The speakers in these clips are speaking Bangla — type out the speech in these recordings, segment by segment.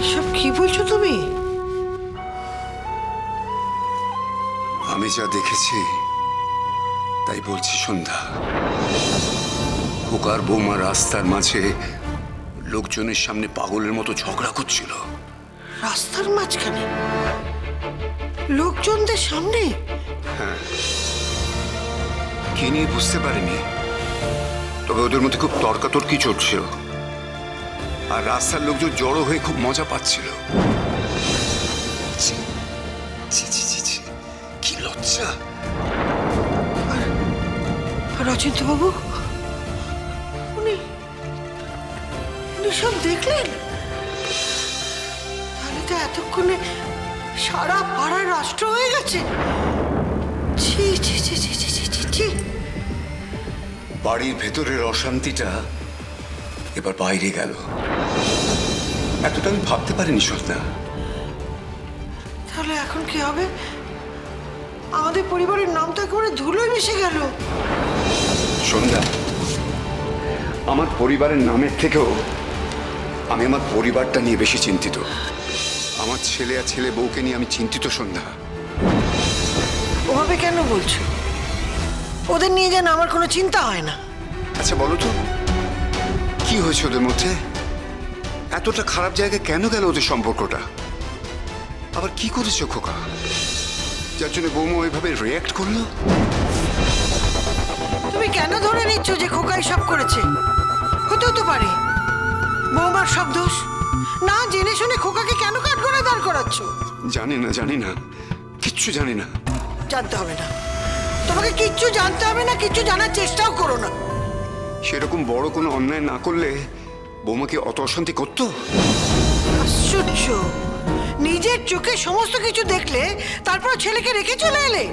এসব কি বলছো তুমি? আমি যা দেখেছি তাই বলছি সন্ধ্যা। খোকার বৌমা রাস্তার মাঝে লোকজনের সামনে পাগলের মতো ঝগড়া করছিল। রাস্তার মাঝখানে? লোকজনদের সামনে? কে নিয়ে বুঝতে পারিনি তবে ওদের মধ্যে খুব তর্কাতর্কি চলছিল আর রাস্তার লোকজন জড়ো হয়ে খুব মজা পাচ্ছিল কি লজ্জা রচিত বাবু উনি উনি সব দেখলেন তাহলে তো এতক্ষণে সারা পাড়া রাষ্ট্র হয়ে গেছে ছি ছি ছি ছি ছি ছি ছি বাড়ির ভেতরের অশান্তিটা এবার বাইরে গেল। এতটা আমি ভাবতে পারিনি সন্ধ্যা তাহলে এখন কি হবে? আমাদের পরিবারের নাম তো একেবারে ধুলোয় মিশে গেল। সন্ধ্যা আমার পরিবারের নামের থেকেও আমি আমার পরিবারটা নিয়ে বেশি চিন্তিত। আমার ছেলে আর ছেলে বউকে নিয়ে আমি চিন্তিত সন্ধ্যা ওভাবে কেন বলছো? ওদের নিয়ে যেন আমার কোনো চিন্তা হয় না। আচ্ছা বলো তো কি হয়েছে ওদের মধ্যে? এতটা খারাপ জায়গায় কেন গেল ওদের সম্পর্কটা? আবার কি করেছে খোকা? যার জন্য বৌমা ওইভাবে রিয়াক্ট করল? তুমি কেন ধরে নিচ্ছ যে খোকাই সব করেছে? হতেও তো পারে। বৌমার সব দোষ। না জেনে শুনে খোকাকে কেন কাঠ করে দাঁড় করাচ্ছ? জানি না জানি না। কিচ্ছু জানি না। জানতে হবে না। তোমাকে কিচ্ছু জানতে হবে না কিচ্ছু জানার চেষ্টাও করো না। সেরকম বড় কোনো অন্যায় না করলে বৌমাকে অত অশান্তি করতো? আশ্চর্য। নিজের চোখে সমস্ত কিছু দেখলে তারপর ছেলেকে রেখে চলে এলে?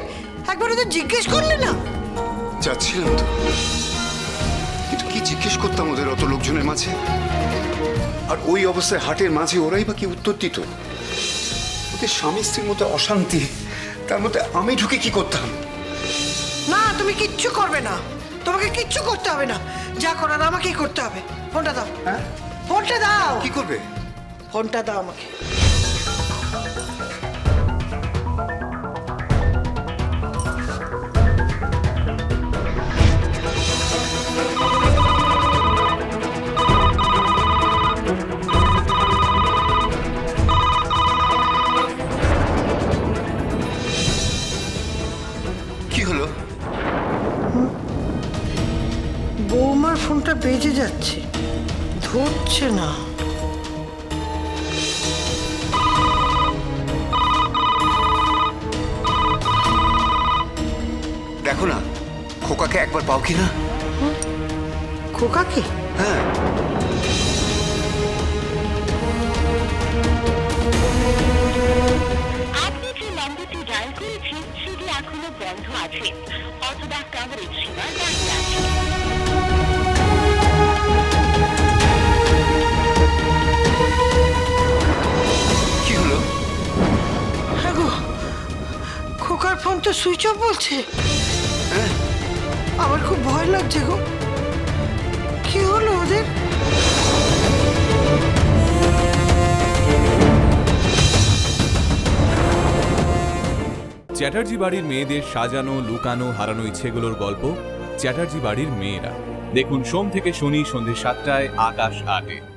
একবার ওদের জিজ্ঞেস করলে না? যাচ্ছিলাম তো। কিন্তু কি জিজ্ঞেস করতাম ওদের অত লোকজনের মাঝে? আর ওই অবস্থায় হাটের মাঝে ওরাই বা কি উত্তর দিত? ওদের স্বামী স্ত্রীর মধ্যে অশান্তি তার মধ্যে আমি ঢুকে কি করতাম? তুমি কিচ্ছু করবে না। তোমাকে কিচ্ছু করতে হবে না। যা করার আমাকেই করতে হবে। ফোনটা দাও। হ্যাঁ? ফোনটা দাও। কি করবে? ফোনটা দাও আমাকে। কি হলো? ফোনটা বেজে যাচ্ছে। ধরছে না। দেখো না খোকাকে একবার পাও কি না? খোকাকে? হ্যাঁ। এখনও বন্ধ আছে। অথবা কাভারেজ সীমা দাঁড়িয়ে আছে। সুইচ অফ বলছে। আমার খুব ভয় লাগছে গো। কি হলো ওদের? চ্যাটার্জি বাড়ির মেয়েদের সাজানো, লুকানো, হারানো ইচ্ছেগুলোর গল্প চ্যাটার্জি বাড়ির মেয়েরা। দেখুন, সোম থেকে শনি সন্ধ্যে সাতটায় আকাশ আটে।